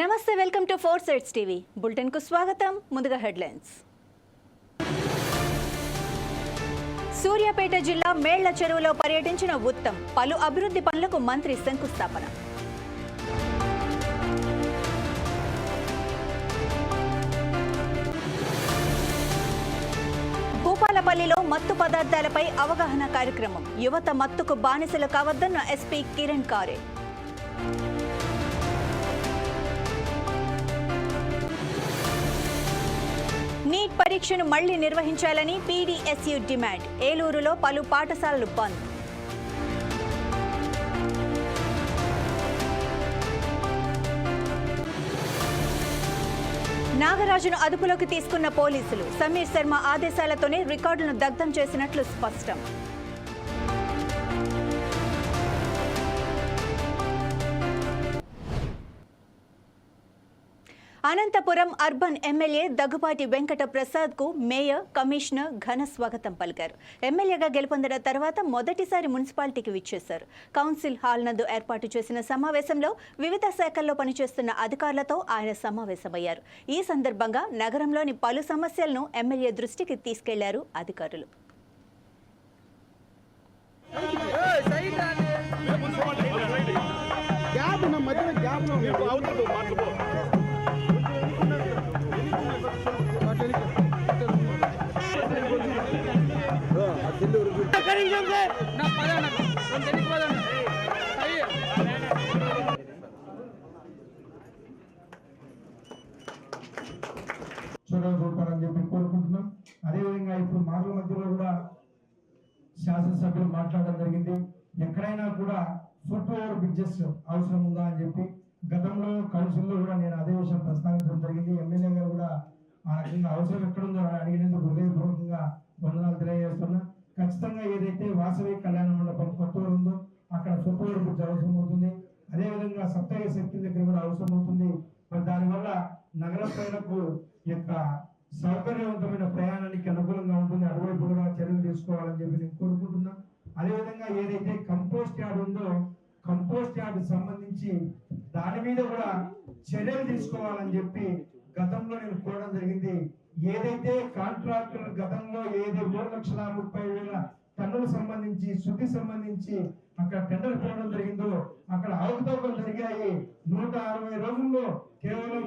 నమస్తే welcome to four sides TV. బులెటిన్కు స్వాగతం. ముందుగా హెడ్లైన్స్. సూర్యాపేట జిల్లా మేళ్ళ చెరువులో పర్యటించిన ఉత్తమ్ పలు అభివృద్ధి పనులకు మంత్రి శంకుస్థాపన. భూపాలపల్లిలో మత్తు పదార్థాలపై అవగాహన కార్యక్రమం. యువత మత్తుకు బానిసలు కావద్దన్న ఎస్పీ కిరణ్ కారే. నీట్ పరీక్షను మళ్ళీ నిర్వహించాలని పీడీఎస్యు డిమాండ్. ఏలూరులో పలు పాఠశాలలు బంద్. నాగరాజును అదుపులోకి తీసుకున్న పోలీసులు సమీర్ శర్మ ఆదేశాలతోనే రికార్డులను దగ్ధం చేసినట్లు స్పష్టం. అనంతపురం అర్బన్ ఎమ్మెల్యే దగ్గుపాటి వెంకట ప్రసాద్కు మేయర్ కమిషనర్ ఘన స్వాగతం పలికారు. ఎమ్మెల్యేగా గెలుపొందిన తర్వాత మొదటిసారి మున్సిపాలిటీకి విచ్చేశారు. కౌన్సిల్ హాల్ నందు ఏర్పాటు చేసిన సమావేశంలో వివిధ శాఖల్లో పనిచేస్తున్న అధికారులతో ఆయన సమావేశమయ్యారు. ఈ సందర్భంగా నగరంలోని పలు సమస్యలను ఎమ్మెల్యే దృష్టికి తీసుకెళ్ళారు అధికారులు. గ్యాప్ ఉన్న మధ్యలో గ్యాప్ చూడాలి చూడాలని చెప్పి కోరుకుంటున్నాం. అదేవిధంగా ఇప్పుడు మాటల మధ్యలో కూడా శాసనసభ్యులు మాట్లాడడం జరిగింది. ఎక్కడైనా కూడా ఫుట్ ఓవర్ బ్రిడ్జెస్ అవసరం ఉందా అని చెప్పి గతంలో కౌన్సిల్లో కూడా నేను అదే విషయం ప్రస్తావించడం జరిగింది. ఎమ్మెల్యే గారు కూడా ఆ రకంగా అవసరం ఎక్కడుందో అడిగినందుకు హృదయపూర్వకంగా వందనాలు తెలియజేస్తున్నా. ఖచ్చితంగా ఏదైతే వాసవి కళ్యాణ మండపం కొత్తూరు ఉందో అక్కడ ఫుట్ అవసరం అవుతుంది. అదేవిధంగా సప్తగ శక్తి దగ్గర కూడా అవసరం అవుతుంది. మరి దానివల్ల నగర ప్రజలకు యొక్క సౌకర్యవంతమైన ప్రయాణానికి అనుకూలంగా ఉంటుంది. అటువైపు కూడా చర్యలు తీసుకోవాలని చెప్పి నేను కోరుకుంటున్నా. అదేవిధంగా ఏదైతే కంపోస్ట్ యార్డ్ ఉందో కంపోస్ట్ యార్డ్ సంబంధించి దాని మీద కూడా చర్యలు తీసుకోవాలని చెప్పి గతంలో నేను కోరడం జరిగింది. ఏదైతే కాంట్రాక్టర్ గతంలో ఏది మూడు లక్షల ముప్పై వేల టన్నులు సంబంధించి శుద్ధి సంబంధించి అక్కడ టెండర్ పోవడం జరిగిందో అక్కడ అవకతవకలు జరిగాయి. నూట అరవై రోజుల్లో కేవలం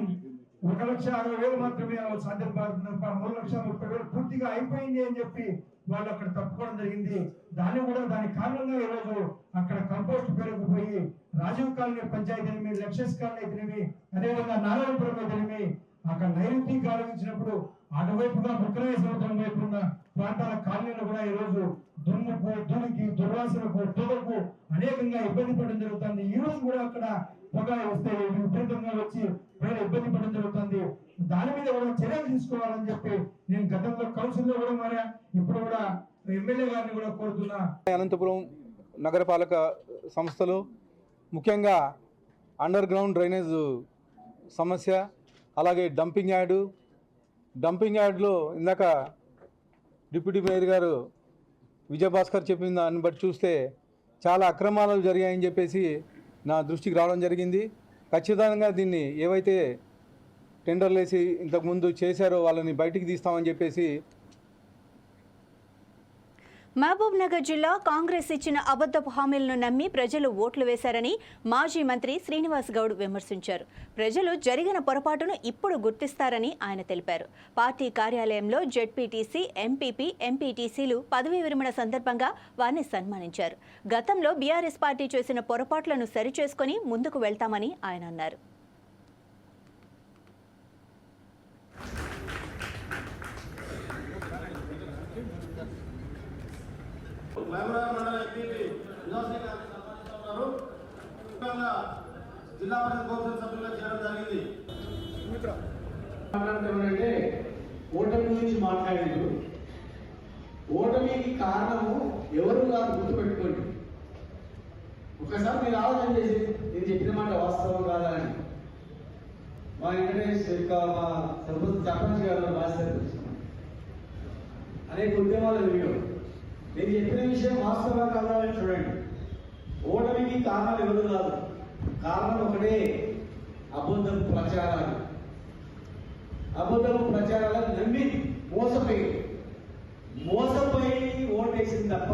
ఒక లక్ష అరవై వేలు మాత్రమే సాధ్యపడుతుంది మూడు లక్షల ముప్పై వేలు పూర్తిగా అయిపోయింది అని చెప్పి వాళ్ళు అక్కడ తప్పుకోవడం జరిగింది. దాన్ని కూడా దాని కారణంగా ఈరోజు రోజు అక్కడ కంపోస్ట్ పెరిగిపోయి రాజీవ్ కాలనీ పంచాయతీ అయితేనేమి లక్ష్యస్ కాలనీ అయితేనేమి అదేవిధంగా నారాయణపురం అయితేనేమి అక్కడ నైరుతి కాలం అటువైపుగా ముక్కరాయ సముద్రం వైపు ఉన్న ప్రాంతాల కాలనీలు కూడా ఈ రోజు దుమ్ముకు దునికి దుర్వాసనకు పొగకు అనేకంగా ఇబ్బంది పడడం జరుగుతుంది. ఈ రోజు కూడా అక్కడ పొగ వస్తే విపరీతంగా వచ్చి వేరే ఇబ్బంది పడడం జరుగుతుంది. దాని మీద కూడా చర్యలు తీసుకోవాలని చెప్పి నేను గతంలో కౌన్సిల్లో కూడా మారా ఇప్పుడు కూడా ఎమ్మెల్యే గారిని కూడా కోరుతున్నా. అనంతపురం నగరపాలక సంస్థలు ముఖ్యంగా అండర్ గ్రౌండ్ డ్రైనేజ్ సమస్య అలాగే డంపింగ్ యార్డు డంపింగ్ యార్డ్లో ఇందాక డిప్యూటీ మేయర్ గారు విజయభాస్కర్ చెప్పిన దాన్ని బట్టి చూస్తే చాలా అక్రమాలు జరిగాయని చెప్పేసి నా దృష్టికి రావడం జరిగింది. ఖచ్చితంగా దీన్ని ఏవైతే టెండర్లు వేసి ఇంతకుముందు చేశారో వాళ్ళని బయటికి తీస్తామని చెప్పేసి మహబూబ్ నగర్ జిల్లా కాంగ్రెస్ ఇచ్చిన అబద్ధపు హామీలను నమ్మి ప్రజలు ఓట్లు వేశారని మాజీ మంత్రి శ్రీనివాస్ గౌడ్ విమర్శించారు. ప్రజలు జరిగిన పొరపాటును ఇప్పుడు గుర్తిస్తారని ఆయన తెలిపారు. పార్టీ కార్యాలయంలో జెడ్పీటీసీ ఎంపీపీ ఎంపీటీసీలు పదవీ విరమణ సందర్భంగా వారిని సన్మానించారు. గతంలో బీఆర్ఎస్ పార్టీ చేసిన పొరపాట్లను సరిచేసుకొని ముందుకు వెళ్తామని ఆయన అన్నారు. మహబూబాబాద్ మండల ఎంపీపీ గారిని ఉన్నారు. జిల్లా పరిషత్ కౌన్సిల్ సభ్యులుగా చేయడం జరిగింది. ఓటమి గురించి మాట్లాడారు ఓటమికి కారణము ఎవరు కాదు గుర్తుపెట్టుకోండి. ఒకసారి మీరు ఆలోచన చేసి నేను చెప్పిన మాట వాస్తవం కాదా అని. మా వెంకటేష్ యొక్క మా సర్పంచ్ సర్పంచ్ గారు రాశారు అనేక ఉద్యమాలు జరిగావు నేను చెప్పిన విషయం వాస్తవం కాదా అని చూడండి. ఓటమికి కారణాలు ఎవరు కాదు. కారణం ఒకటే అబద్ధం ప్రచారాలు. అబద్ధం ప్రచారాలను నమ్మి మోసపోయి మోసపోయి ఓటేసింది తప్ప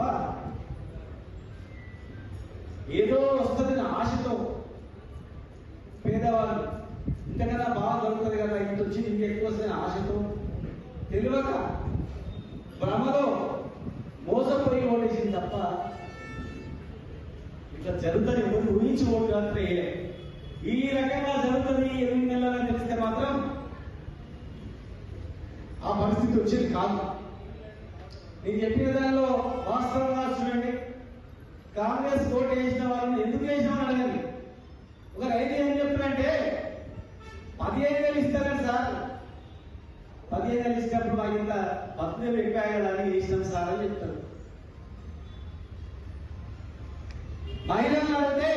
ఏదో వస్తుందని ఆశతో పేదవాళ్ళు ఇంతకన్నా బాగా దొరుకుతుంది కదా ఇంత వచ్చి ఇంకెక్కువ వస్తుంది ఆశతో తెలియక భ్రమలో మోసపోయి ఓటేసింది తప్ప ఇట్లా జరుగుతుంది. ఎవరు ఊహించి ఓటు మాత్రం ఈ రకంగా జరుగుతుంది ఎనిమిది నెలలని తెలిస్తే మాత్రం ఆ పరిస్థితి వచ్చేది కాదు. నేను చెప్పిన దానిలో వాస్తవంగా చూడండి. కాంగ్రెస్ ఓటు వేసిన వాళ్ళని ఎందుకు వేసామని అడగండి. ఒక రైతు ఏం చెప్తున్నారంటే పదిహేను వేలు ఇస్తారని సార్? పదిహేను వేలు ఇచ్చినప్పుడు మాకు ఇంత పద్దెనిమిది ఎక్కువ కదా అని వేసినాం మహిళలను అడిగితే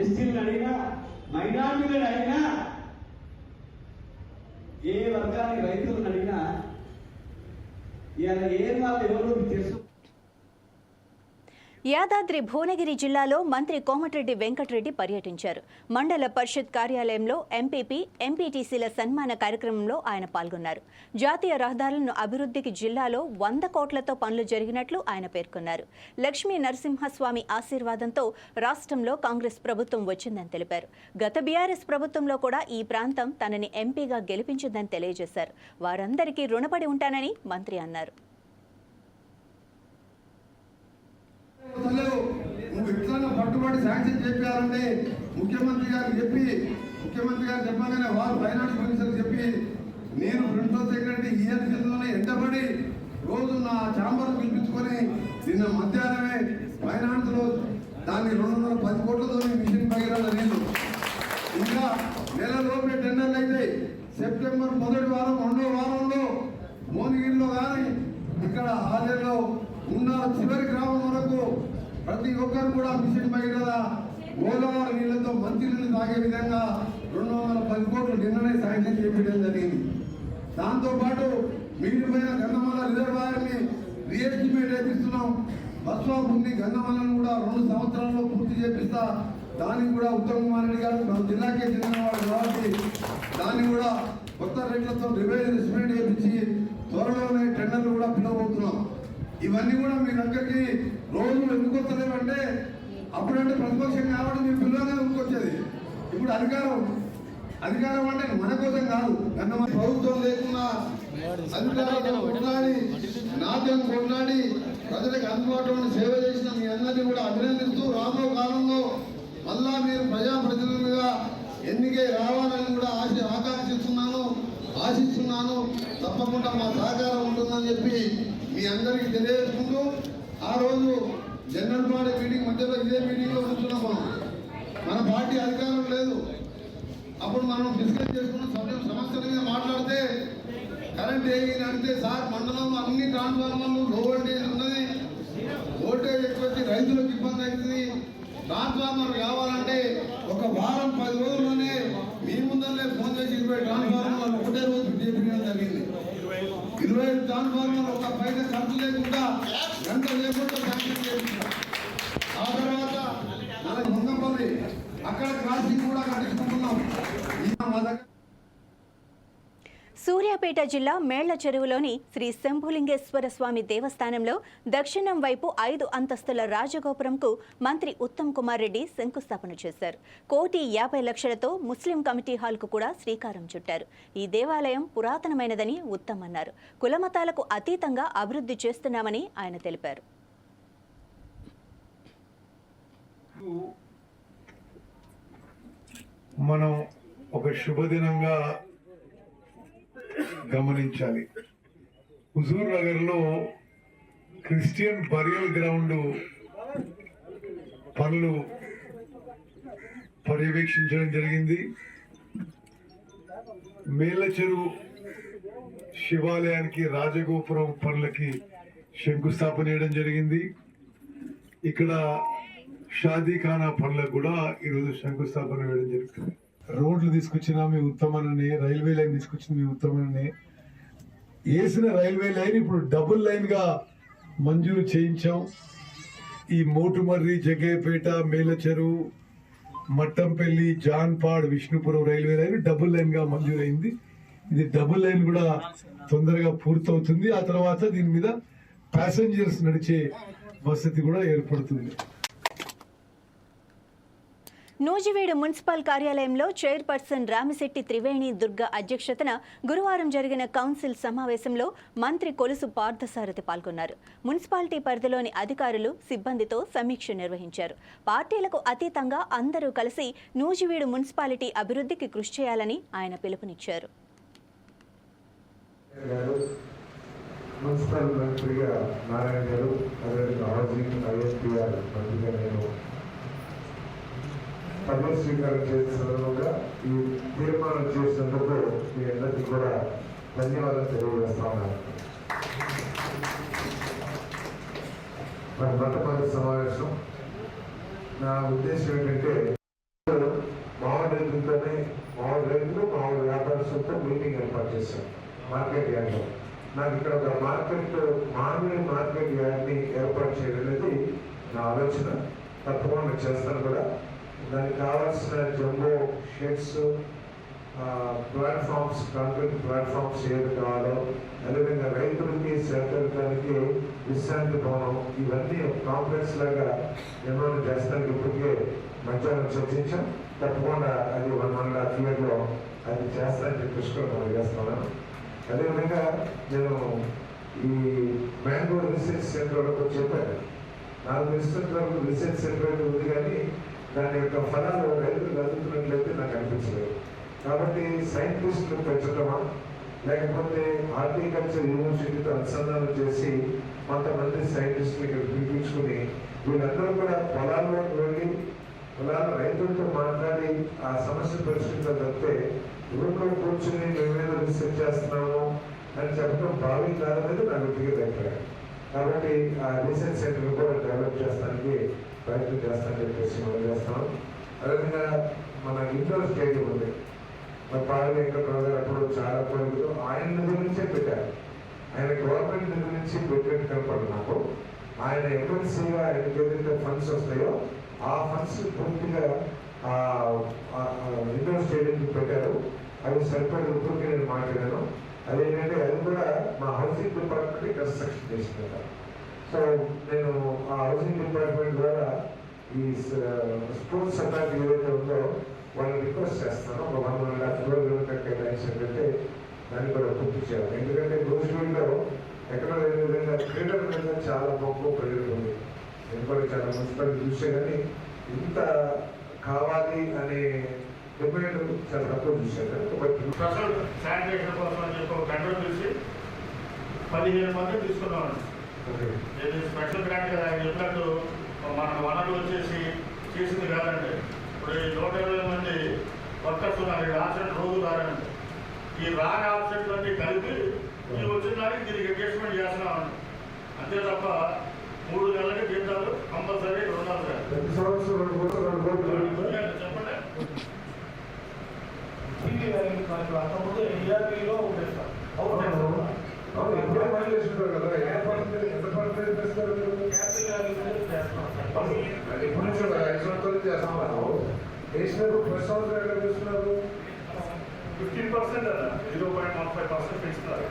ఎస్టీలను అడిగినా మైనార్టీలను అడిగినా ఏ వర్గానికి రైతులను అడిగినా ఇవాళ ఏం వాళ్ళు ఎవరు తెలుసు? యాదాద్రి భువనగిరి జిల్లాలో మంత్రి కోమటిరెడ్డి వెంకటరెడ్డి పర్యటించారు. మండల పరిషత్ కార్యాలయంలో ఎంపీపీ ఎంపీటీసీల సన్మాన కార్యక్రమంలో ఆయన పాల్గొన్నారు. జాతీయ రహదారులను అభివృద్ధికి జిల్లాలో వంద కోట్లతో పనులు జరిగినట్లు ఆయన పేర్కొన్నారు. లక్ష్మీ నరసింహస్వామి ఆశీర్వాదంతో రాష్ట్రంలో కాంగ్రెస్ ప్రభుత్వం వచ్చిందని తెలిపారు. గత బీఆర్ఎస్ ప్రభుత్వంలో కూడా ఈ ప్రాంతం తనని ఎంపీగా గెలిపించిందని తెలియజేశారు. వారందరికీ రుణపడి ఉంటానని మంత్రి అన్నారు. నువ్వు పట్టుబడి శాంక్షన్ చెప్పారంటే ముఖ్యమంత్రి గారికి చెప్పి ముఖ్యమంత్రి గారు చెప్పగానే వారు ఫైనాన్స్ మినిస్టర్ చెప్పి నేను ప్రిన్సిపల్ సెక్రటరీ ఈఎన్ కిందలోనే ఎంటబడి రోజు నా ఛాంబర్ పిలిపించుకొని నిన్న మధ్యాహ్నమే ఫైనాన్స్లో దాన్ని రెండు వందల పది కోట్లతో మిషన్ పగిరాల నీళ్ళు ఇంకా నెల లోపే టెండర్లు అయితే సెప్టెంబర్ మొదటి వారం రెండో వారంలో మోనిగిరిలో కానీ ఇక్కడ హాజరులో ఉన్న చివరి గ్రామం వరకు ప్రతి ఒక్కరు కూడా మిషన్ భగీరథ గోదావరి నీళ్ళతో మంచి నీళ్ళు తాగే విధంగా రెండు వందల పది కోట్లు నిన్ననే సాయంత్రం చేపట్టడం జరిగింది. దాంతోపాటు మిగిలిపోయిన గంధమల్ల రిజర్వాయర్ని రీఎస్టిమేట్ చేపిస్తున్నాం. బస్ ఉంది గంధమాలను కూడా రెండు సంవత్సరాల్లో పూర్తి చేపిస్తా. దానికి కూడా ఉత్తమ్ కుమార్ రెడ్డి గారు మన జిల్లాకే చెందినవాడు కాబట్టి దాన్ని కూడా కొత్త రేట్లతో రివైజ్ ఎస్టిమేట్ చేపించి త్వరలోనే టెండర్లు కూడా పిలవబోతున్నాం. ఇవన్నీ కూడా మీ దగ్గరికి రోజు ఎందుకు వస్తలేమంటే అప్పుడంటే ప్రతిపక్షం కాబట్టి మీ పిల్లలనే ఎందుకొచ్చేది ఇప్పుడు అధికారం అధికారం అంటే మన కోసం కాదు కన్నా ప్రభుత్వం లేకుండా అధికారులతో కొట్లాడి నాట్యం కొట్లాడి ప్రజలకు అందుబాటులో సేవ చేసిన మీ అందరినీ కూడా అభినందిస్తూ రాబో కాలంలో మళ్ళా మీరు ప్రజాప్రతినిధులుగా ఎన్నికై రావాలని కూడా ఆశ ఆకాంక్షిస్తున్నాను. ఆశిస్తున్నాను. తప్పకుండా మా సహకారం ఉంటుందని చెప్పి మీ అందరికీ తెలియజేసుకుంటూ ఆ రోజు జనరల్ బాడీ మీటింగ్ మధ్యలో ఇదే మీటింగ్లో కూర్చున్నాం మనం మన పార్టీ అధికారం లేదు. అప్పుడు మనం డిస్కస్ చేసుకున్న సమయం సమస్యల మీద మాట్లాడితే కరెంట్ ఏమి అడిగితే సార్ మండలంలో అన్ని ట్రాన్స్ఫార్మర్లు లో వోల్టేజ్ ఉన్నది. వోల్టేజ్ ఎక్కువ వచ్చి రైతులకు ఇబ్బంది అవుతుంది. ట్రాన్స్ఫార్మర్ కావాలంటే ఒక వారం పది రోజుల్లోనే మీ ముందరనే ఫోన్ చేసి ఇరవై ట్రాన్స్ఫార్మర్లు ఒకటే రోజు చేపించడం జరిగింది. ఇరవై ఐదు ట్రాన్స్ఫార్మర్లు ఒక పైన ఖర్చు లేకుండా గంట లేకుండా శాంక్షన్ చేపించాం ఆ తర్వాత మన ముందంపల్లి అక్కడ క్రాసింగ్ కూడా కట్టించుకుంటున్నాం మా దగ్గర సూర్యాపేట జిల్లా మేళ్ళ చెరువులోని శ్రీ శంభులింగేశ్వర స్వామి దేవస్థానంలో దక్షిణం వైపు ఐదు అంతస్తుల రాజగోపురంకు మంత్రి ఉత్తమ్ కుమార్ రెడ్డి శంకుస్థాపన చేశారు. కోటి యాభై లక్షలతో ముస్లిం కమిటీ హాల్కు కూడా శ్రీకారం చుట్టారు. ఈ దేవాలయం పురాతనమైనదని ఉత్తమ్ అన్నారు. కులమతాలకు అతీతంగా అభివృద్ధి చేస్తున్నామని ఆయన తెలిపారు. మనం ఒక శుభదినంగా గమనించాలి. హుజూర్ నగర్లో క్రిస్టియన్ బరియల్ గ్రౌండ్ పనులు పర్యవేక్షించడం జరిగింది. మేళ్ళ చెరువు శివాలయానికి రాజగోపురం పనులకి శంకుస్థాపన చేయడం జరిగింది. ఇక్కడ షాదీఖానా పనులకు కూడా ఈరోజు శంకుస్థాపన వేయడం జరుగుతుంది. రోడ్లు తీసుకొచ్చినా మీ ఉత్తమనని రైల్వే లైన్ తీసుకొచ్చిన మీ ఉత్తమనని. వేసిన రైల్వే లైన్ ఇప్పుడు డబుల్ లైన్గా మంజూరు చేయించాం. ఈ Motumarri Jaggayyapeta Melacheru Mattampalli Janpad Vishnupuram railway line double లైన్గా మంజూరైంది. ఇది డబుల్ లైన్ కూడా తొందరగా పూర్తవుతుంది. ఆ తర్వాత దీని మీద ప్యాసింజర్స్ నడిచే వసతి కూడా ఏర్పడుతుంది. నూజివీడు మున్సిపల్ కార్యాలయంలో చైర్పర్సన్ రామిశెట్టి త్రివేణి దుర్గ అధ్యక్షతన గురువారం జరిగిన కౌన్సిల్ సమావేశంలో మంత్రి కొలుసు పార్థసారథి పాల్గొన్నారు. మున్సిపాలిటీ పరిధిలోని అధికారులు సిబ్బందితో సమీక్ష నిర్వహించారు. పార్టీలకు అతీతంగా అందరూ కలిసి నూజివీడు మున్సిపాలిటీ అభివృద్ధికి కృషి చేయాలని ఆయన పిలుపునిచ్చారు. మున్సిపల్ మంత్రిగా నారాయణ గారు అదేవిధంగా హౌసింగ్ ఐఎస్పీఆర్ మంత్రిగా నేను పదవి స్వీకారం చేసిన సందర్భంగా ఈ తీర్మానం చేసినందుకు మీ అందరికీ కూడా ధన్యవాదాలు తెలియజేస్తా ఉన్నాను. మరి మొట్టమొదటి సమావేశం. నా ఉద్దేశం ఏంటంటే మామూలు రైతులతోనే మామూలు రైతులు మామూలు వ్యాపారస్తులతో మీటింగ్ ఏర్పాటు చేశాను మార్కెట్ యార్డ్లో. నాకు ఇక్కడ ఒక మార్కెట్ మామిడి మార్కెట్ యార్డ్ని ఏర్పాటు చేయడం అనేది నా ఆలోచన. తప్పకుండా చేస్తాను కూడా. దానికి కావాల్సిన jumbo sheds platforms concrete platforms ఏది కావాలో అదేవిధంగా రైతులకి సేకరించడానికి విశ్రాంతి భవనం ఇవన్నీ కాంప్లెక్స్ లాగా నిర్మాణం చేస్తానికి ఇప్పటికే మధ్యాహ్నం చర్చించాం. తప్పకుండా అది వన్ వన్ హాఫ్ ఇయర్లో అది చేస్తానని చెప్పేసి కూడా మనం చేస్తున్నాను అదేవిధంగా నేను ఈ బెంగళూరు రీసెర్చ్ సెంటర్ వరకు చెప్పాను. నాకు తెలిసినంత వరకు రీసెర్చ్ సెంటర్ ఉంది కానీ దాని యొక్క ఫలాలు రైతులు అందుతున్నట్లయితే నాకు అనిపించలేదు. కాబట్టి సైంటిస్టులు పెంచడమా లేకపోతే హార్టికల్చర్ యూనివర్సిటీతో అనుసంధానం చేసి కొంతమంది సైంటిస్టులు ఇక్కడ పిలిపించుకుని వీళ్ళందరూ కూడా పొలాల్లోకి వెళ్ళి పొలాల రైతులతో మాట్లాడి ఆ సమస్య పరిష్కరించాలి తప్పితే ఊళ్ళో కూర్చుని మేమేదో రీసెర్చ్ చేస్తున్నాము అని చెప్పడం భావి కాదనేది నా వ్యక్తిగత అభిప్రాయం. కాబట్టి ఆ రీసెర్చ్ సెంటర్ కూడా డెవలప్ చేస్తానికి ప్రయత్నం చేస్తానని చెప్పేసి మనం చేస్తాం. అదేవిధంగా మన ఇంటర్ స్టేడియం ఉంది. మన పాడలి అప్పుడు చాలా కోరికతో ఆయన దగ్గర నుంచే పెట్టారు. ఆయన గవర్నమెంట్ దగ్గర నుంచి పెట్టినట్టు కనపడదు నాకు. ఆయన ఎమ్మెల్సీగా ఆయనకి ఏదైతే ఫండ్స్ వస్తాయో ఆ ఫండ్స్ పూర్తిగా ఇండోర్ స్టేడియం పెట్టారు. అవి సరిపడే ఇప్పటికే నేను మాట్లాడాను. అదేంటంటే అది కూడా మా హౌసింగ్ డిపార్ట్మెంట్ కన్స్ట్రక్షన్ చేసిందట సో నేను ఆ హౌసింగ్ డిపార్ట్మెంట్ ద్వారా ఈ స్పోర్ట్స్ అథారిటీ ఏదైతే ఉందో వాళ్ళని రిక్వెస్ట్ చేస్తాను. ఒక వన్ వన్ అండ్ హాఫ్ రోజులు కేటాయించినట్లయితే దాన్ని కూడా పూర్తి చేయాలి. ఎందుకంటే రోజుల్లో ఎక్కడ లేని విధంగా క్రీడల మీద చాలా మక్కువ పెరుగుతుంది నేను కూడా చాలా మున్సిపల్ చూసే కానీ ఇంత కావాలి అనే డిమాండ్ చాలా తక్కువ చూశాను. కాబట్టి శానిటేషన్ కోసం అని చెప్పి ఒక టెండర్ పిలిచి పదిహేను మంది తీసుకున్నామండి. ఇది స్పెషల్ గ్రాంట్ కదా చెప్పినట్టు మన వనరులు వచ్చేసి చేసింది కాదండి ఇప్పుడు ఈ నూట ఇరవై మంది వర్కర్స్ ఉన్నారు ఈ ఆబ్సెంట్ రోజు రారండి. ఈ రాని ఆబ్సెంట్లన్నీ కలిపి ఈ వచ్చిన దానికి దీనికి అడ్జస్ట్మెంట్ చేస్తున్నామండి. అంతే తప్ప మూడు నెలలకి జీతాలు కంపల్సరీ రెండు చెప్పండి అవును ఎప్పుడో పని చేస్తుంటారు కదా ఎంత పర్సెంటేజ్ ఎంత పర్సెంటేజ్ చేస్తారు అది ఎప్పటి నుంచో కదా, ఐదు సంవత్సరాల నుంచి చేస్తున్నారు వేసినప్పుడు ప్రతి సంవత్సరం ఎక్కడ చేస్తున్నారు fifteen percent zero point one five percent పెంచుతారు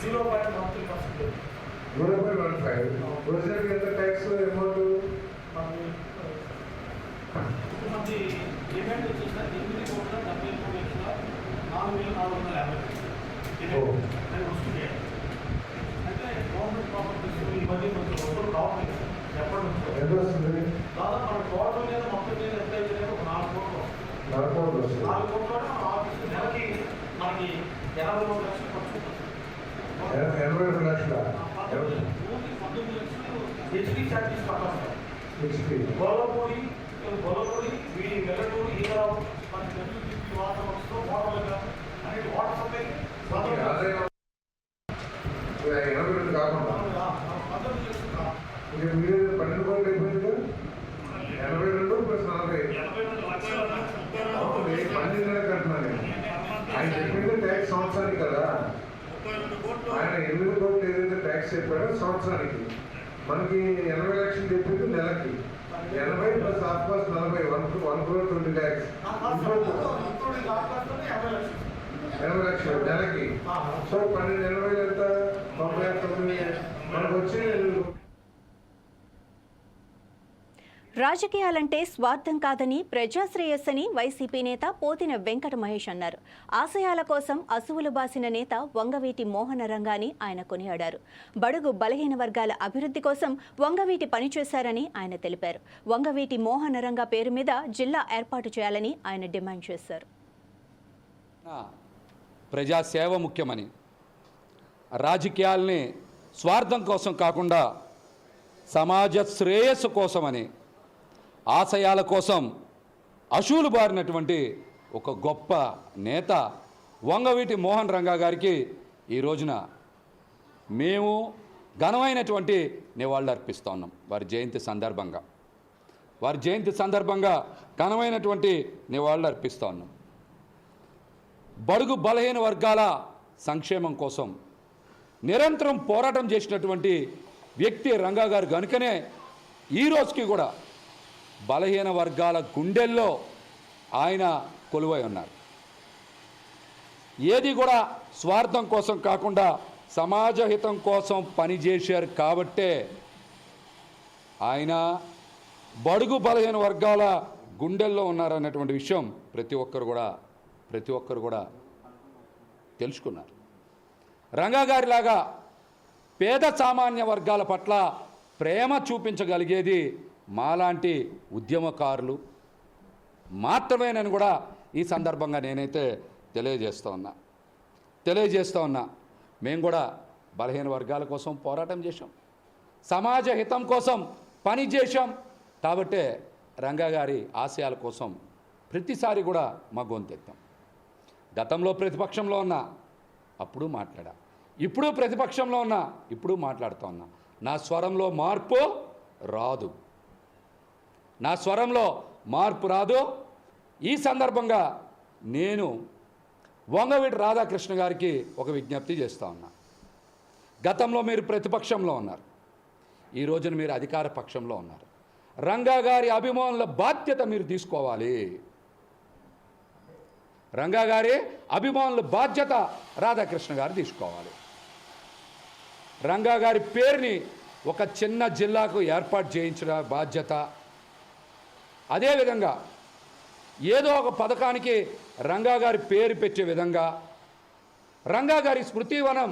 zero point one three percent zero point one five percent ఎంత ట్యాక్స్ అమౌంట్ మంది డిమాండ్ వచ్చేసిన ఎనిమిది కోట్ల డెబ్బై మూడు లక్షల నాలుగు వేల నాలుగు వందల యాభై ఓ. అది వస్తుంది అంటే గవర్నమెంట్ ప్రాపర్టీస్ ఈ మధ్య కొంచెం వస్తువులు రావట్లేదు ఎప్పటి నుంచో ఎంత వస్తుంది దాదాపు మన టోటల్ మీద మొత్తం మీద ఎంత అయితే ఒక నాలుగు కోట్లు వస్తుంది పదకొండు వస్తుంది నాలుగు కోట్ల ఆఫీస్ నెలకి మనకి ఎనభై మూడు లక్షలు ఖర్చు ఉంటుంది. ఎన- ఎనభై రెండు లక్షల పంతొమ్మిది ఊరికి పంతొమ్మిది లక్షలు హెచ్డీ ఛార్జెస్ కట్టాలి సార్. సిక్స్టీ గొల్లపూడి గొల్లపూడి వీడి వెల్లటూరు ఈగరావు మన నెల్లూరు వాటర్ వర్క్స్లో మోటార్లుగా అనేది వాటర్ సప్లై పంతొమ్మిది ఆదాయం ఎనభై రెండు కాకుండా పంతొమ్మిది ఇక మీరు పన్నెండు కోట్లు అయిపోయింది ఎనభై రెండు ప్లస్ నలభై ఎనభై రెండు లక్షల పన్నెండు నెలలు కట్టినాను ఆయన చెప్పింది ట్యాక్స్ సంవత్సరానికి కదా ఆయన ఎనిమిది కోట్లు ఏదైతే ట్యాక్స్ చెప్పాడో సంవత్సరానికి మనకి ఎనభై లక్షలు చెప్పింది నెలకి ఎనభై ప్లస్ ఆఫ్ ప్లస్ నలభై one one crore twenty lakhs ఎనభై లక్షలు నెలకి. సో పన్నెండు ఎనభై ఎంత? తొంభై తొమ్మిది మనకు వచ్చి రాజకీయాలంటే స్వార్థం కాదని ప్రజాశ్రేయస్సని వైసీపీ నేత పోతిన వెంకట మహేష్ అన్నారు. ఆశయాల కోసం అసువులు బాసిన నేత వంగవీటి మోహన రంగాని ఆయన కొనియాడారు. బడుగు బలహీన వర్గాల అభివృద్ధి కోసం వంగవీటి పనిచేశారని ఆయన తెలిపారు. వంగవీటి మోహన రంగ పేరు మీద జిల్లా ఏర్పాటు చేయాలని ఆయన డిమాండ్ చేశారు. ప్రజాసేవ ముఖ్యమని. రాజకీయాల్ని స్వార్థం కోసం కాకుండా సమాజ శ్రేయస్సు కోసమని ఆశయాల కోసం అశూలు బారినటువంటి ఒక గొప్ప నేత వంగవీటి మోహన్ రంగా గారికి ఈ రోజున మేము ఘనమైనటువంటి నివాళులు అర్పిస్తూ ఉన్నాం. వారి జయంతి సందర్భంగా. వారి జయంతి సందర్భంగా ఘనమైనటువంటి నివాళులు అర్పిస్తూ ఉన్నాం. బడుగు బలహీన వర్గాల సంక్షేమం కోసం నిరంతరం పోరాటం చేసినటువంటి వ్యక్తి రంగా గారు కనుకనే ఈ రోజుకి కూడా బలహీన వర్గాల గుండెల్లో ఆయన కొలువై ఉన్నారు. ఏది కూడా స్వార్థం కోసం కాకుండా సమాజ హితం కోసం పనిచేశారు కాబట్టే ఆయన బడుగు బలహీన వర్గాల గుండెల్లో ఉన్నారన్నటువంటి విషయం ప్రతి ఒక్కరు కూడా ప్రతి ఒక్కరు కూడా తెలుసుకున్నారు. రంగాగారిలాగా పేద సామాన్య వర్గాల పట్ల ప్రేమ చూపించగలిగేది మాలాంటి ఉద్యమకారులు మాత్రమేనని కూడా ఈ సందర్భంగా నేనైతే తెలియజేస్తూ ఉన్నా. తెలియజేస్తూ ఉన్నా. మేము కూడా బలహీన వర్గాల కోసం పోరాటం చేశాం. సమాజ హితం కోసం పని చేశాం. కాబట్టే రంగా గారి ఆశయాల కోసం ప్రతిసారి కూడా మా గొంతెత్తాం. గతంలో ప్రతిపక్షంలో ఉన్నా అప్పుడు మాట్లాడా. ఇప్పుడు ప్రతిపక్షంలో ఉన్నా ఇప్పుడు మాట్లాడుతూ ఉన్నా. నా స్వరంలో మార్పు రాదు. నా స్వరంలో మార్పు రాదు. ఈ సందర్భంగా నేను వంగవీటి రాధాకృష్ణ గారికి ఒక విజ్ఞప్తి చేస్తూ ఉన్నా. గతంలో మీరు ప్రతిపక్షంలో ఉన్నారు. ఈ రోజున మీరు అధికార పక్షంలో ఉన్నారు. రంగా గారి అభిమానుల బాధ్యత మీరు తీసుకోవాలి. రంగా గారి అభిమానుల బాధ్యత రాధాకృష్ణ గారు తీసుకోవాలి. రంగా గారి పేరుని ఒక చిన్న జిల్లాకు ఏర్పాటు చేయించిన బాధ్యత. అదేవిధంగా ఏదో ఒక పథకానికి రంగా గారి పేరు పెట్టే విధంగా రంగా గారి స్మృతివనం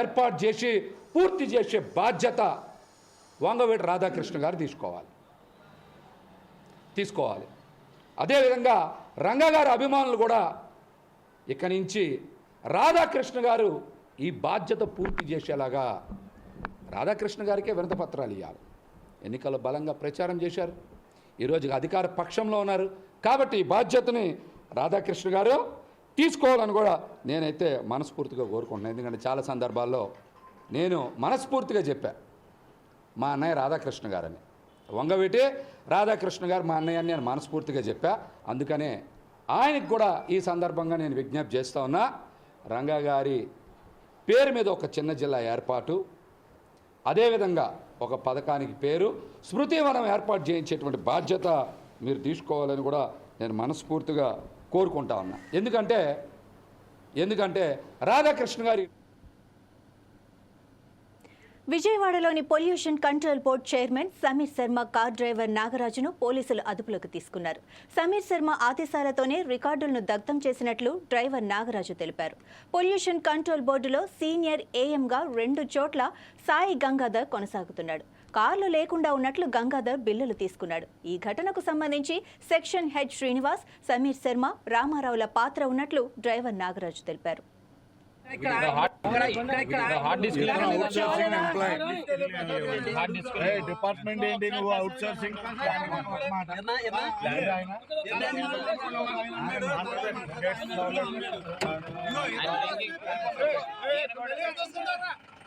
ఏర్పాటు చేసి పూర్తి చేసే బాధ్యత వంగవేటి రాధాకృష్ణ గారు తీసుకోవాలి. తీసుకోవాలి. అదేవిధంగా రంగగారి అభిమానులు కూడా ఇక్కడి నుంచి రాధాకృష్ణ గారు ఈ బాధ్యత పూర్తి చేసేలాగా రాధాకృష్ణ గారికే వినతపత్రాలు ఇవ్వాలి ఎన్నికల్లో బలంగా ప్రచారం చేశారు. ఈరోజు అధికార పక్షంలో ఉన్నారు. కాబట్టి ఈ బాధ్యతని రాధాకృష్ణ గారు తీసుకోవాలని కూడా నేనైతే మనస్ఫూర్తిగా కోరుకుంటున్నాను. ఎందుకంటే చాలా సందర్భాల్లో నేను మనస్ఫూర్తిగా చెప్పా మా అన్నయ్య రాధాకృష్ణ గారని. వంగవీటి రాధాకృష్ణ గారు మా అన్నయ్యని నేను మనస్ఫూర్తిగా చెప్పా. అందుకనే ఆయనకు కూడా ఈ సందర్భంగా నేను విజ్ఞప్తి చేస్తా ఉన్నా. రంగా గారి పేరు మీద ఒక చిన్న జిల్లా ఏర్పాటు అదేవిధంగా ఒక పథకానికి పేరు స్మృతివనం ఏర్పాటు చేయించేటువంటి బాధ్యత మీరు తీసుకోవాలని కూడా నేను మనస్ఫూర్తిగా కోరుకుంటా ఉన్నా. ఎందుకంటే ఎందుకంటే రాధాకృష్ణ గారి విజయవాడలోని pollution control board chairman Sameer Sharma car driver నాగరాజును పోలీసులు అదుపులోకి తీసుకున్నారు. సమీర్ శర్మ ఆదేశాలతోనే రికార్డులను దగ్ధం చేసినట్లు డ్రైవర్ నాగరాజు తెలిపారు. పొల్యూషన్ కంట్రోల్ బోర్డులో సీనియర్ ఏఎంగా రెండు చోట్ల సాయి గంగాధర్ కొనసాగుతున్నాడు. కార్లు లేకుండా ఉన్నట్లు గంగాధర్ బిల్లులు తీసుకున్నాడు. ఈ ఘటనకు సంబంధించి సెక్షన్ హెడ్ శ్రీనివాస్ సమీర్ శర్మ రామారావుల పాత్ర ఉన్నట్లు డ్రైవర్ నాగరాజు తెలిపారు. డిపార్ట్మెంట్ ఏంటి నువ్వు అవుట్ సోర్సింగ్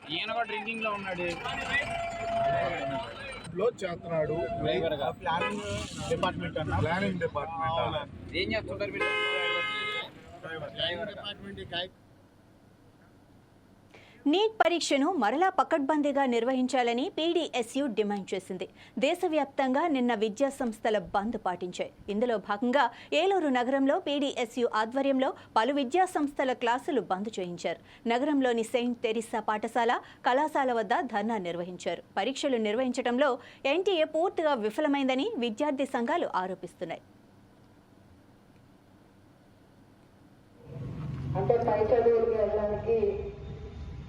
ఈయన కూడా డ్రింకింగ్లో ఉన్నాడు లో చేస్తున్నాడు ప్లానింగ్ డిపార్ట్మెంట్ అన్న ప్లానింగ్ డిపార్ట్మెంట్ ఏం చేస్తుంటారు మీరు నీట్ పరీక్షను మరలా పకడ్బందీగా నిర్వహించాలని పీడీఎస్యు డిమాండ్ చేసింది. దేశవ్యాప్తంగా నిన్న విద్యా సంస్థల బంద్ పాటించాయి. ఇందులో భాగంగా ఏలూరు నగరంలో పీడీఎస్యు ఆధ్వర్యంలో పలు విద్యా సంస్థల క్లాసులు బంద్ చేయించారు. నగరంలోని సెయింట్ తెరిసా పాఠశాల కళాశాల వద్ద ధర్నా నిర్వహించారు. పరీక్షలు నిర్వహించడంలో ఎన్టీఏ పూర్తిగా విఫలమైందని విద్యార్థి సంఘాలు ఆరోపిస్తున్నాయి. అంటే పై చదువులకు వెళ్ళడానికి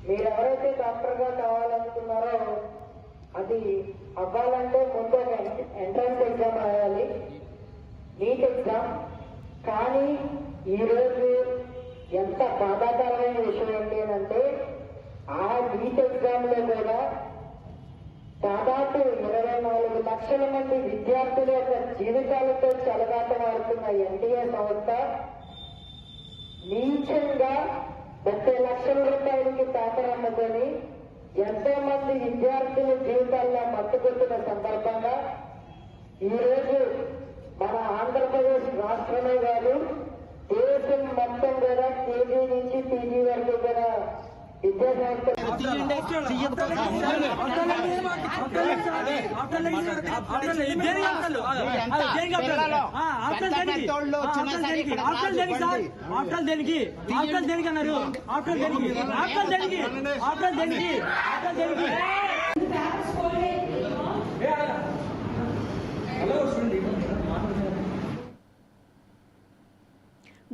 మీరు ఎవరైతే డాక్టర్గా కావాలనుకున్నారో అది అవ్వాలంటే ముందు ఒక ఎంట్రన్స్ ఎగ్జామ్ రాయాలి. NEET exam. కానీ ఈరోజు ఎంత బాధాకరమైన విషయం ఏంటి అంటే ఆ నీట్ ఎగ్జామ్లో కూడా దాదాపు ఇరవై నాలుగు లక్షల మంది విద్యార్థుల యొక్క జీవితాలతో చెలగాటమాడుతున్న ఎన్టీఏ సంస్థ నీచంగా ముప్పై లక్షల రూపాయలకి పేపర్ అమ్ముకొని ఎంతో మంది విద్యార్థుల జీవితాల్లో మట్టుకొట్టిన సందర్భంగా ఈరోజు మన ఆంధ్రప్రదేశ్ రాష్ట్రమే కాదు దేశం మొత్తం కూడా కేజీ నుంచి పీజీ వరకు కూడా విద్యా దేనికి దేనికి అన్నారు ఆఫ్టర్ దేనికి ఆఫ్టర్ దేనికి దేనికి దేనికి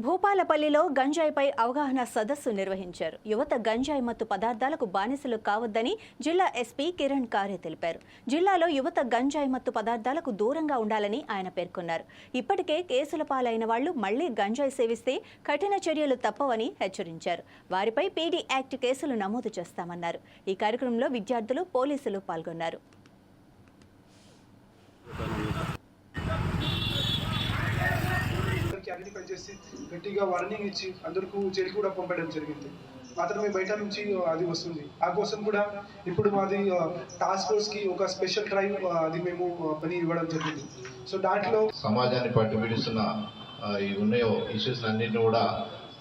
భూపాలపల్లిలో గంజాయిపై అవగాహన సదస్సు నిర్వహించారు. యువత గంజాయి మత్తు పదార్థాలకు బానిసలు కావద్దని జిల్లా ఎస్పీ కిరణ్ కారే తెలిపారు. జిల్లాలో యువత గంజాయి మత్తు పదార్థాలకు దూరంగా ఉండాలని ఆయన పేర్కొన్నారు. ఇప్పటికే కేసుల పాలైన వాళ్ళు మళ్ళీ గంజాయి సేవిస్తే కఠిన చర్యలు తప్పవని హెచ్చరించారు. వారిపై పీడీ యాక్ట్ కేసులు నమోదు చేస్తామన్నారు. ఈ కార్యక్రమంలో విద్యార్థులు పోలీసులు పాల్గొన్నారు అందరికీ ఐడెంటిఫై చేసి గట్టిగా వార్నింగ్ ఇచ్చి అందరికీ జైలు కూడా పంపడం జరిగింది. మాత్రమే బయట నుంచి అది వస్తుంది. ఆ కోసం కూడా ఇప్పుడు మాది టాస్క్ ఫోర్స్కి ఒక స్పెషల్ డ్రైవ్ అది మేము పని ఇవ్వడం జరిగింది. సో దాంట్లో సమాజాన్ని పట్టు విడుస్తున్న ఈ ఉన్నాయో ఇష్యూస్ అన్నింటిని కూడా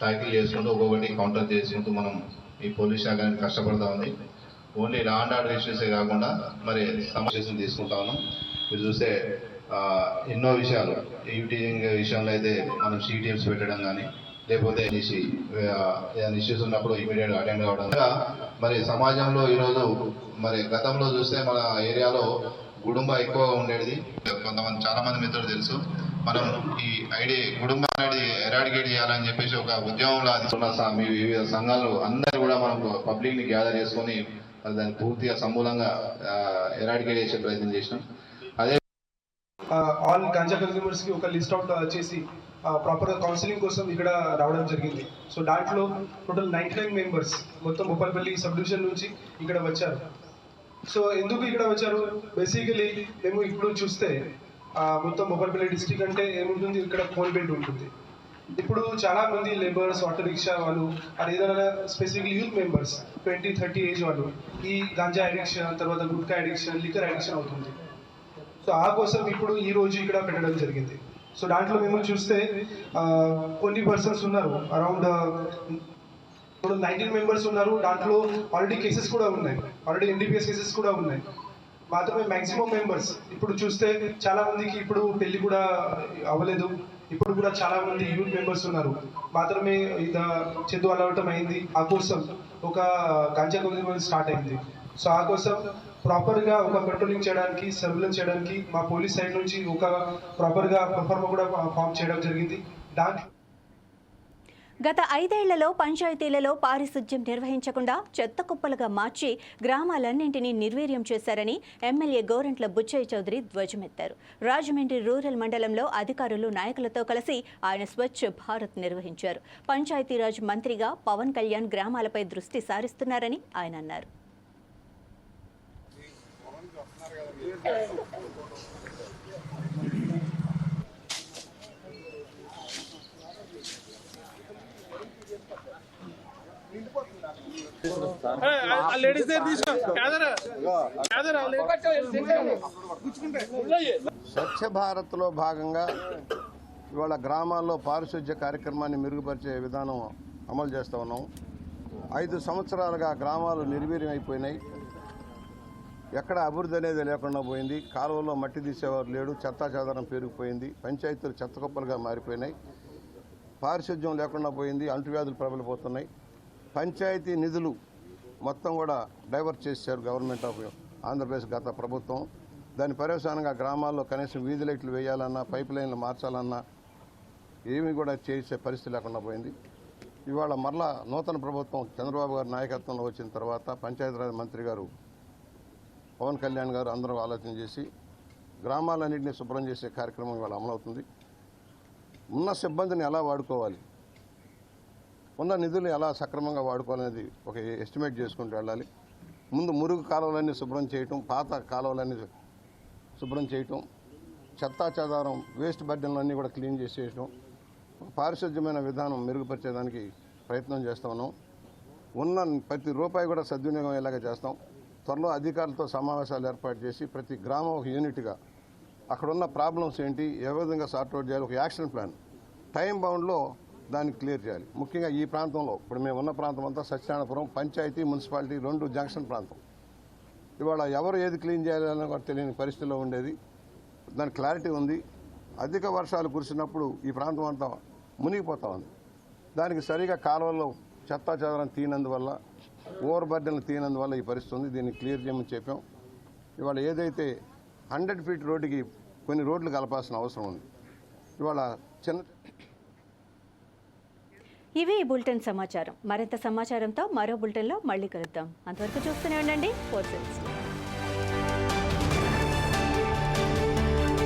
ట్యాకిల్ చేసుకుంటూ ఒక్కొక్కటి కౌంటర్ చేసుకుంటూ మనం ఈ పోలీస్ శాఖ కష్టపడతా ఉంది. ఓన్లీ లా అండ్ ఆర్డర్ ఇష్యూసే కాకుండా మరి సమావేశం తీసుకుంటా ఉన్నాం. మీరు చూస్తే ఎన్నో విషయాలు. ఈటీయింగ్ విషయంలో అయితే మనం సిటీఎంస్ పెట్టడం కానీ లేకపోతే ఏదైనా ఇష్యూస్ ఉన్నప్పుడు ఇమీడియట్గా అటెండ్ కావడం. మరి సమాజంలో ఈరోజు మరి గతంలో చూస్తే మన ఏరియాలో గుడుంబ ఎక్కువగా ఉండేది. కొంతమంది చాలామంది మిత్రులు తెలుసు. మనం ఈ ఐడి కుటుంబం అనేది ఎరాడికేట్ చేయాలని చెప్పేసి ఒక ఉద్యమంలో అది ఉన్న వివిధ సంఘాలు అందరూ కూడా మనం పబ్లిక్ని గ్యాదర్ చేసుకొని దాన్ని పూర్తిగా సమూలంగా ఎరాడికేట్ చేసే ప్రయత్నం చేసినాం. ఆల్ గంజా కన్స్యూమర్స్కి ఒక లిస్ట్ అవుట్ చేసి ప్రాపర్ కౌన్సిలింగ్ కోసం ఇక్కడ రావడం జరిగింది. సో దాంట్లో టోటల్ నైంటీ నైన్ మెంబర్స్ మొత్తం భూపాలపల్లి సబ్ డివిజన్ నుంచి ఇక్కడ వచ్చారు. సో ఎందుకు ఇక్కడ వచ్చారు? బేసికలీ మేము ఇప్పుడు చూస్తే మొత్తం భూపాలపల్లి డిస్టిక్ అంటే ఏముంటుంది? ఇక్కడ ఫోన్ బెల్ట్ ఉంటుంది. ఇప్పుడు చాలా మంది లేబర్స్ ఆటో రిక్షా వాళ్ళు అది ఏదైనా specific youth members twenty thirty age వాళ్ళు ఈ గంజా అడిక్షన్ తర్వాత గుట్కా అడిక్షన్ లిక్కర్ అడిక్షన్ అవుతుంది. సో ఆ కోసం ఇప్పుడు ఈ రోజు ఇక్కడ పెట్టడం జరిగింది. సో దాంట్లో మేము చూస్తే కొన్ని పర్సన్స్ ఉన్నారు. అరౌండ్ ఇప్పుడు నైన్టీన్ మెంబర్స్ ఉన్నారు. దాంట్లో ఆల్రెడీ కేసెస్ కూడా ఉన్నాయి. ఆల్రెడీ ఎన్డీపీఎస్ కేసెస్ కూడా ఉన్నాయి. మాత్రమే మ్యాక్సిమం మెంబర్స్ ఇప్పుడు చూస్తే చాలా మందికి ఇప్పుడు పెళ్ళి కూడా అవ్వలేదు. ఇప్పుడు కూడా చాలా మంది యూత్ మెంబర్స్ ఉన్నారు. మాత్రమే ఇద చదువు అలవటం అయింది. ఆ కోసం ఒక గంజా కొద్ది స్టార్ట్ అయింది. సో ఆ కోసం ప్రాపర్గా ఒక కంట్రోలింగ్ చేయడానికి సర్వేలెన్స్ చేయడానికి మా పోలీస్ సైడ్ నుంచి ఒక ప్రాపర్గా కూడా ఫామ్ చేయడం జరిగింది. దాంట్లో గత ఐదేళ్ళలో పంచాయతీలలో పారిశుధ్యం నిర్వహించకుండా చెత్త కుప్పలుగా మార్చి గ్రామాలన్నింటినీ నిర్వీర్యం చేశారని ఎమ్మెల్యే గోరంట్ల బుచ్చయ్య చౌదరి ధ్వజమెత్తారు. రాజమండ్రి రూరల్ మండలంలో అధికారులు నాయకులతో కలిసి ఆయన స్వచ్ఛ భారత్ నిర్వహించారు. పంచాయతీరాజ్ మంత్రిగా పవన్ కళ్యాణ్ గ్రామాలపై దృష్టి సారిస్తున్నారని ఆయన అన్నారు. లేడీస్ దగ్గర స్వచ్ఛ భారత్లో భాగంగా ఇవాళ గ్రామాల్లో పారిశుధ్య కార్యక్రమాన్ని మెరుగుపరిచే విధానం అమలు చేస్తూ ఉన్నాం. ఐదు సంవత్సరాలుగా గ్రామాలు నిర్వీర్యం అయిపోయినాయి ఎక్కడ అభివృద్ధి అనేది లేకుండా పోయింది. కాలువలో మట్టి తీసేవారు లేడు. చెత్తా చెదారం పెరిగిపోయింది పంచాయతీలు చెత్త కుప్పలుగా మారిపోయినాయి. పారిశుధ్యం లేకుండా పోయింది. అంటువ్యాధులు ప్రబలిపోతున్నాయి. పంచాయతీ నిధులు మొత్తం కూడా డైవర్ట్ చేశారు గవర్నమెంట్ ఆఫ్ ఆంధ్రప్రదేశ్ గత ప్రభుత్వం. దాని పర్యవసానంగా గ్రామాల్లో కనీసం వీధి లైట్లు వేయాలన్నా పైప్ లైన్లు మార్చాలన్నా ఏమీ కూడా చేసే పరిస్థితి లేకుండా పోయింది. ఇవాళ మరలా నూతన ప్రభుత్వం చంద్రబాబు గారి నాయకత్వంలో వచ్చిన తర్వాత పంచాయతీరాజ్ మంత్రి గారు పవన్ కళ్యాణ్ గారు అందరూ ఆలోచన చేసి గ్రామాలన్నింటినీ శుభ్రం చేసే కార్యక్రమం ఇవాళ అమలవుతుంది. ఉన్న సిబ్బందిని ఎలా వాడుకోవాలి? ఉన్న నిధులు ఎలా సక్రమంగా వాడుకోవాలనేది ఒక ఎస్టిమేట్ చేసుకుంటూ వెళ్ళాలి. ముందు మురుగు కాలువలన్నీ శుభ్రం చేయటం పాత కాలువలన్నీ శుభ్రం చేయటం చెత్తా చెదారం వేస్ట్ బడ్డెన్లన్నీ కూడా క్లీన్ చేసేయటం పారిశుద్ధ్యమైన విధానం మెరుగుపరిచేదానికి ప్రయత్నం చేస్తా ఉన్నాం. ఉన్న ప్రతి రూపాయి కూడా సద్వినియోగం అయ్యేలాగా చేస్తాం. త్వరలో అధికారులతో సమావేశాలు ఏర్పాటు చేసి ప్రతి గ్రామం ఒక యూనిట్గా అక్కడున్న ప్రాబ్లమ్స్ ఏంటి ఏ విధంగా సార్ట్అవుట్ చేయాలి ఒక యాక్షన్ ప్లాన్. టైం బౌండ్లో దాన్ని క్లియర్ చేయాలి. ముఖ్యంగా ఈ ప్రాంతంలో ఇప్పుడు మేము ఉన్న ప్రాంతం అంతా సత్యనారాయణపురం పంచాయతీ మున్సిపాలిటీ రెండు జంక్షన్ ప్రాంతం. ఇవాళ ఎవరు ఏది క్లీన్ చేయాలని కూడా తెలియని పరిస్థితిలో ఉండేది. దాని క్లారిటీ ఉంది. అధిక వర్షాలు కురిసినప్పుడు ఈ ప్రాంతం అంతా మునిగిపోతా ఉంది. దానికి సరిగా కాలువల్లో చెత్తా చెదరం తీనందువల్ల ఓవర్ బర్డెన్లు తీయనందువల్ల ఈ పరిస్థితి ఉంది. దీన్ని క్లియర్ చేయమని చెప్పాం. ఇవాళ ఏదైతే హండ్రెడ్ ఫీట్ రోడ్డుకి కొన్ని రోడ్లు కలపాల్సిన అవసరం ఉంది. ఇవాళ చిన్న ఇవి బులెటిన్ సమాచారం. మరింత సమాచారంతో మరో బులెటిన్లో మళ్ళీ కలుద్దాం. అంతవరకు చూస్తూనే ఉండండి. ఫోర్